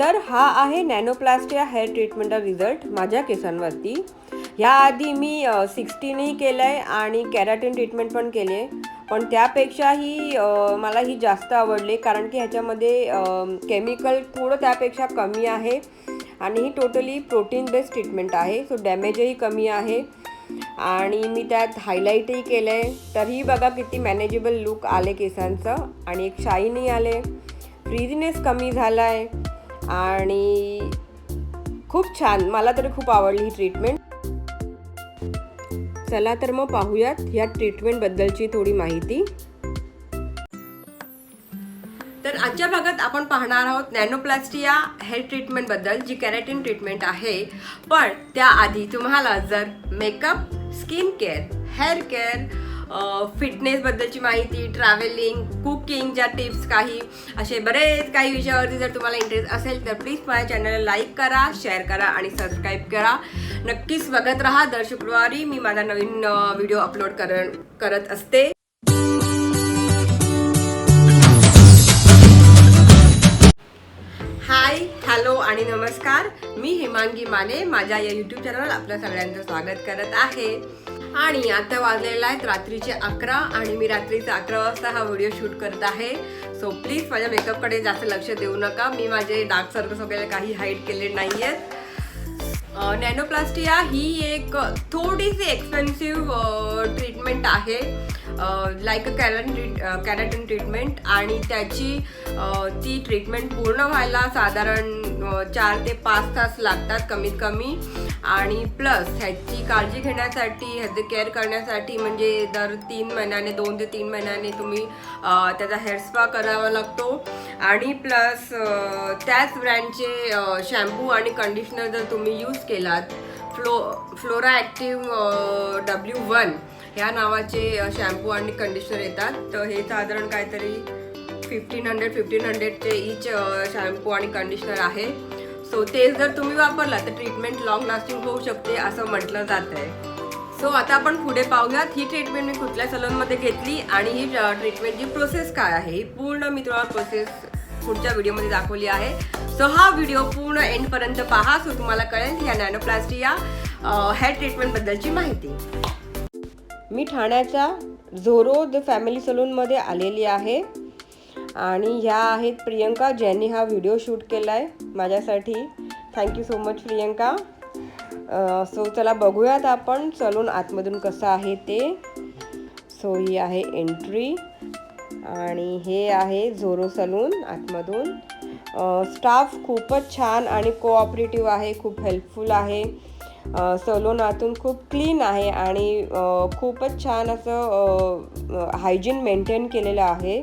तर हा आहे नॅनोप्लास्टिया हेअर ट्रीटमेंटचा रिझल्ट माझ्या केसांवरती. ह्याआधी मी सिक्स्टीनही केलं आहे आणि कॅराटिन ट्रीटमेंट पण केली आहे. पण त्यापेक्षाही मला ही जास्त आवडली कारण की ह्याच्यामध्ये केमिकल थोडं त्यापेक्षा कमी आहे आणि ही टोटली प्रोटीन बेस्ड ट्रीटमेंट आहे. सो डॅमेजही कमी आहे आणि मी त्यात हायलाईटही केलं आहे तरीही बघा किती मॅनेजेबल लुक आले केसांचं आणि एक शाईनही आले. फ्रीजनेस कमी झाला आहे आणि खूप छान. मला तरी खूप आवडली ही ट्रीटमेंट चला तर मग पाहूयात या ट्रीटमेंटबद्दलची थोडी माहिती. तर आजच्या भागात आपण पाहणार आहोत नॅनोप्लास्टिया हेअर ट्रीटमेंटबद्दल जी कॅरेटिन ट्रीटमेंट आहे. पण त्याआधी तुम्हाला जर makeup skin care hair care फिटनेसबद्दलची माहिती ट्रॅव्हलिंग कुकिंगच्या टिप्स काही असे बरेच काही विषयावरती जर तुम्हाला इंटरेस्ट असेल तर प्लीज माझ्या चॅनलला लाईक करा शेअर करा आणि सबस्क्राईब करा. नक्कीच बघत राहा. दर शुक्रवारी मी माझा नवीन व्हिडिओ अपलोड कर करत असते. हाय हॅलो आणि नमस्कार. मी हिमांगी माने. माझ्या या यूट्यूब चॅनलवर आपल्या सगळ्यांचं स्वागत करत आहे. आणि आता वाजलेला आहेत रात्रीचे अकरा आणि मी रात्रीचा अकरा वाजता हा व्हिडिओ शूट करत आहे. सो प्लीज माझ्या मेकअपकडे जास्त लक्ष देऊ नका. मी माझे डार्क सर्कल्स वगैरे काही हाईड केले नाही आहेत नॅनोप्लास्टिया ही एक थोडीशी एक्सपेन्सिव्ह ट्रीटमेंट आहे. Like a keratin keratin treatment आणि त्याची ती ट्रीटमेंट पूर्ण व्हायला साधारण चार ते पाच तास लागतात कमीत कमी. आणि प्लस ह्याची काळजी घेण्यासाठी ह्याचे केअर करण्यासाठी म्हणजे दर तीन महिन्याने दोन ते तीन महिन्याने तुम्ही त्याचा हेअर स्पा करावा लागतो. आणि प्लस त्याच ब्रँडचे शॅम्पू आणि कंडिशनर जर तुम्ही यूज केलात flow Flora active W one ह्या नावाचे शॅम्पू आणि कंडिशनर येतात. तर हे साधारण काहीतरी फिफ्टीन हंड्रेड फिफ्टीन हंड्रेडचे इच शॅम्पू आणि कंडिशनर आहे. सो ते जर तुम्ही वापरला तर ट्रीटमेंट लॉंग लास्टिंग होऊ शकते असं म्हटलं जात आहे सो आता आपण पुढे पाहूयात ही ट्रीटमेंट मी कुठल्या सलूनमध्ये घेतली आणि ही ट्रीटमेंटची प्रोसेस काय आहे? ही पूर्ण मी तुम्हाला प्रोसेस पुढच्या व्हिडिओमध्ये दाखवली आहे. सो हा व्हिडिओ पूर्ण एंडपर्यंत पहा. सो तुम्हाला कळेल या नॅनोप्लास्टिया हेअर ट्रीटमेंटबद्दलची माहिती. मी ठाण्याच्या झोरो द फॅमिली सलूनमध्ये आलेली आहे. आणि ह्या आहेत प्रियंका ज्यांनी हा व्हिडिओ शूट केला आहे माझ्यासाठी thank you so much Priyanka. So चला बघूयात आपण सलून आतमधून कसं आहे ते. सो ही आहे एंट्री आणि हे आहे झोरो सलून आतमधून. स्टाफ खूपच छान आणि कोऑपरेटिव्ह आहे खूप हेल्पफुल आहे. सलून आतून खूप क्लीन आहे आणि खूपच छान असं हायजीन मेंटेन केलेलं आहे.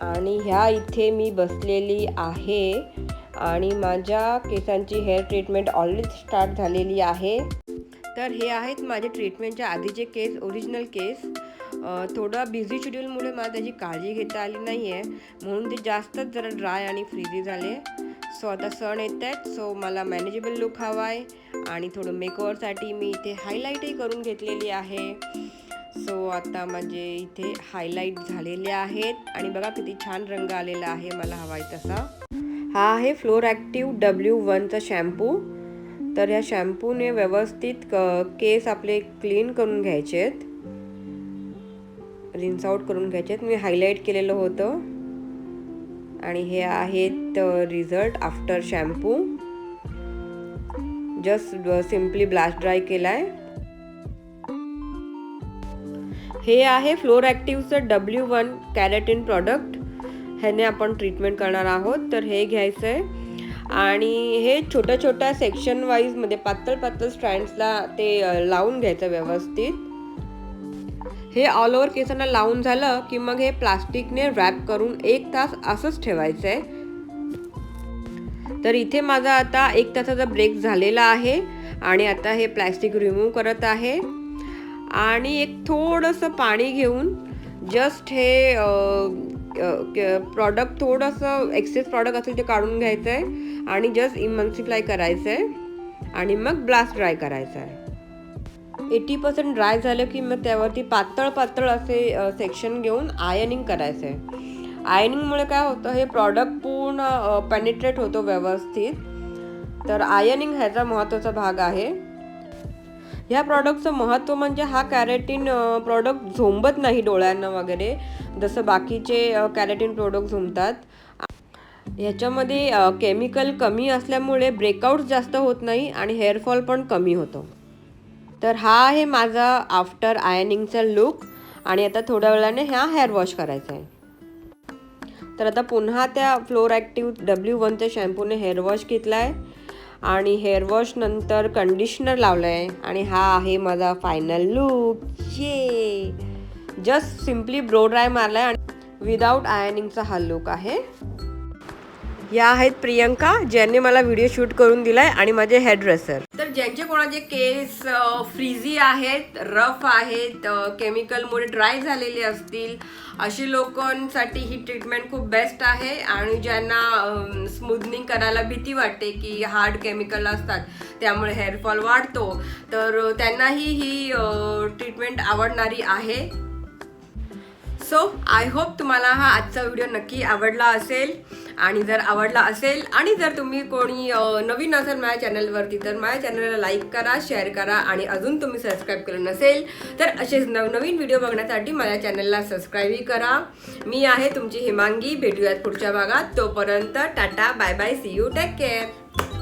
आणि ह्या इथे मी बसलेली आहे आणि माझ्या केसांची हेअर ट्रीटमेंट ऑलरेडी स्टार्ट झालेली आहे. तर हे आहेत माझे ट्रीटमेंटच्या आधीचे केस ओरिजिनल केस. थोडं बिझी शेड्यूलमुळे मला त्याची काळजी घेता आली नाही आहे म्हणून ते जास्तच जरा ड्राय आणि फ्रीजी झाले. सो आता सण येत आहेत. सो मला मॅनेजेबल लुक हवा आहे आणि थोडं मेकओवरसाठी मी इथे हायलाईटही करून घेतलेली आहे. सो आता माझे इथे हायलाईट झालेले आहेत. आणि बघा किती छान रंग आलेला आहे मला हवा आहे तसा. हा आहे फ्लोर ॲक्टिव्ह डब्ल्यू वनचा शॅम्पू तर ह्या शॅम्पूने व्यवस्थित क- केस आपले क्लीन करून घ्यायचे आहेत रिन्स आउट करून घ्यायचे आहेत मी हायलाईट केलेलं होतं. आणि हे आहेत result after shampoo just simply blast dry केला आहे हे आहे फ्लोर ॲक्टिव्हचं डब्ल्यू वन कॅरेटिन प्रॉडक्ट ह्याने आपण ट्रीटमेंट करणार आहोत. तर हे घ्यायचं आहे आणि हे छोट्या छोट्या सेक्शन वाईजमध्ये पातळ पातळ स्ट्रँड्सला ते लावून घ्यायचं व्यवस्थित. हे ऑल ओव्हर केसांना लावून झालं की मग हे प्लास्टिकने रॅप करून एक तास असंच ठेवायचं आहे तर इथे माझा आता एक तासाचा ब्रेक झालेला आहे आणि आता हे प्लॅस्टिक रिमूव्ह करत आहे. आणि एक थोडंसं पाणी घेऊन जस्ट हे प्रॉडक्ट थोडंसं एक्सेस प्रॉडक्ट असेल ते काढून घ्यायचं आहे आणि जस्ट इमन्सिफ्लाय करायचं आहे आणि मग ब्लास्ट ड्राय करायचं आहे एटी पर्सेंट ड्राय झालं की मग त्यावरती पातळ पातळ असे सेक्शन घेऊन आयनिंग करायचं. आहे आयनिंगमुळे काय होतं हे प्रॉडक्ट पूर्ण पेनिट्रेट होतो व्यवस्थित. तर आयनिंग ह्याचा महत्त्वाचा भाग आहे. ह्या प्रॉडक्टचं महत्त्व म्हणजे हा कॅरेटीन प्रॉडक्ट झोंबत नाही डोळ्यांना वगैरे. जसं बाकीचे कॅरेटीन प्रोडक्ट झोंबतात. ह्याच्यामध्ये केमिकल कमी असल्यामुळे ब्रेकआउट जास्त होत नाही आणि हेअरफॉल पण कमी होतो. तर हा आहे माझा आफ्टर आयनिंगचा लुक आणि आता थोड्या वेळाने ह्या हेअर वॉश करायचा आहे. तर आता पुन्हा त्या फ्लोर ॲक्टिव्ह डब्ल्यू वनच्या शॅम्पूने हेअर वॉश घेतला आहे आणि हेअर वॉश नंतर कंडिशनर लावलं आहे आणि हा आहे माझा final look yeah just simply blow dry मारला आहे आणि विदाऊट आयनिंगचा हा लुक आहे. या आहेत प्रियंका ज्यांनी मला व्हिडिओ शूट करून दिलाय आणि माझे हेअर ड्रेसर तर ज्यांचे कोणाचे केस फ्रीझी आहेत रफ आहेत केमिकलमुळे ड्राय झालेले असतील अशी लोकांसाठी ही ट्रीटमेंट खूप बेस्ट आहे आणि ज्यांना स्मूदनिंग करायला भीती वाटते की हार्ड केमिकल असतात त्यामुळे हेअरफॉल वाढतो. तर त्यांनाही ही ट्रीटमेंट आवडणारी आहे. सो आय होप तुम्हाला हा आजचा व्हिडिओ नक्की आवडला असेल. आणि जर आवडला असेल आणि जर तुम्ही कोणी नवीन असेल माझ्या चॅनलवरती तर माझ्या चॅनलला लाईक करा शेअर करा आणि अजून तुम्ही सबस्क्राईब केलं नसेल तर असेच नवनवीन व्हिडिओ बघण्यासाठी माझ्या चॅनलला सबस्क्राईबही करा. मी आहे तुमची हिमांगी. भेटूयात पुढच्या भागात. तोपर्यंत tata bye bye see you take care